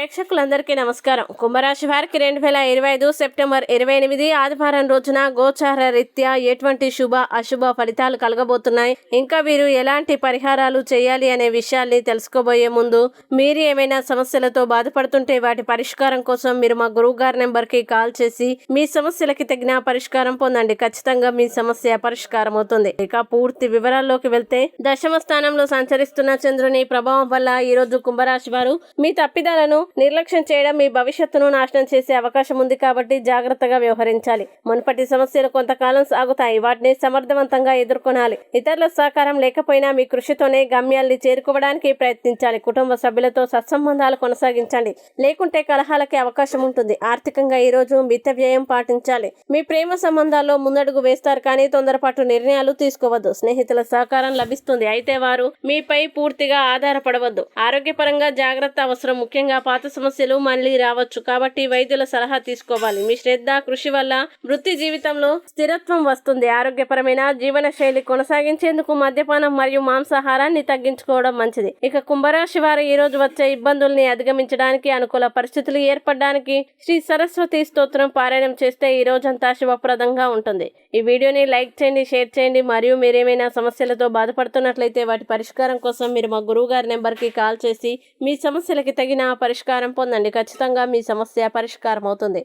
ప్రేక్షకులందరికీ నమస్కారం. కుంభరాశి వారికి రెండు వేల ఇరవై ఐదు సెప్టెంబర్ ఇరవై ఎనిమిది ఆదివారం రోజున గోచార రీత్యా ఎటువంటి శుభ అశుభ ఫలితాలు కలగబోతున్నాయి? ఇంకా వీరు ఎలాంటి పరిహారాలు చేయాలి అనే విషయాల్ని తెలుసుకోబోయే ముందు మీరు ఏమైనా సమస్యలతో బాధపడుతుంటే వాటి పరిష్కారం కోసం మీరు మా గురువు గారి నెంబర్కి కాల్ చేసి మీ సమస్యలకి తగిన పరిష్కారం పొందండి. ఖచ్చితంగా మీ సమస్య పరిష్కారం అవుతుంది. ఇక పూర్తి వివరాల్లోకి వెళ్తే దశమ స్థానంలో సంచరిస్తున్న చంద్రుని ప్రభావం వల్ల ఈ రోజు కుంభరాశి వారు మీ తప్పిదాలను నిర్లక్ష్యం చేయడం మీ భవిష్యత్తును నాశనం చేసే అవకాశం ఉంది కాబట్టి జాగ్రత్తగా వ్యవహరించాలి. మునుపటి సమస్యలు కొంతకాలం సాగుతాయి. వాటిని సమర్థవంతంగా ఎదుర్కొనాలి. ఇతరుల సహకారం లేకపోయినా మీ కృషితోనే గమ్యాల్ని చేరుకోవడానికి ప్రయత్నించాలి. కుటుంబ సభ్యులతో సత్సంబంధాలు కొనసాగించండి. లేకుంటే కలహాలకి అవకాశం ఉంటుంది. ఆర్థికంగా ఈరోజు మిత వ్యయం పాటించాలి. మీ ప్రేమ సంబంధాల్లో ముందడుగు వేస్తారు కానీ తొందరపాటు నిర్ణయాలు తీసుకోవద్దు. స్నేహితుల సహకారం లభిస్తుంది. అయితే వారు మీపై పూర్తిగా ఆధారపడవద్దు. ఆరోగ్యపరంగా జాగ్రత్త అవసరం. ముఖ్యంగా పాత సమస్యలు మళ్ళీ రావచ్చు. కాబట్టి వైద్యుల సలహా తీసుకోవాలి. మీ శ్రద్ధ కృషి వల్ల వృత్తి జీవితంలో స్థిరత్వం వస్తుంది. ఆరోగ్యపరమైన జీవన శైలి కొనసాగించేందుకు మద్యపానం మరియు మాంసాహారాన్ని తగ్గించుకోవడం మంచిది. ఇక కుంభరాశి వారు ఈ రోజు వచ్చే ఇబ్బందుల్ని అధిగమించడానికి అనుకూల పరిస్థితులు ఏర్పడడానికి శ్రీ సరస్వతి స్తోత్రం పారాయణం చేస్తే ఈ రోజంతా శుభప్రదంగా ఉంటుంది. ఈ వీడియోని లైక్ చేయండి షేర్ చేయండి. మరియు మీరేమైనా సమస్యలతో బాధపడుతున్నట్లయితే వాటి పరిష్కారం కోసం మీరు మా గురువు గారి నెంబర్కి కాల్ చేసి మీ సమస్యలకి తగిన పరిష్కారం పొందండి. ఖచ్చితంగా మీ సమస్య పరిష్కారం అవుతుంది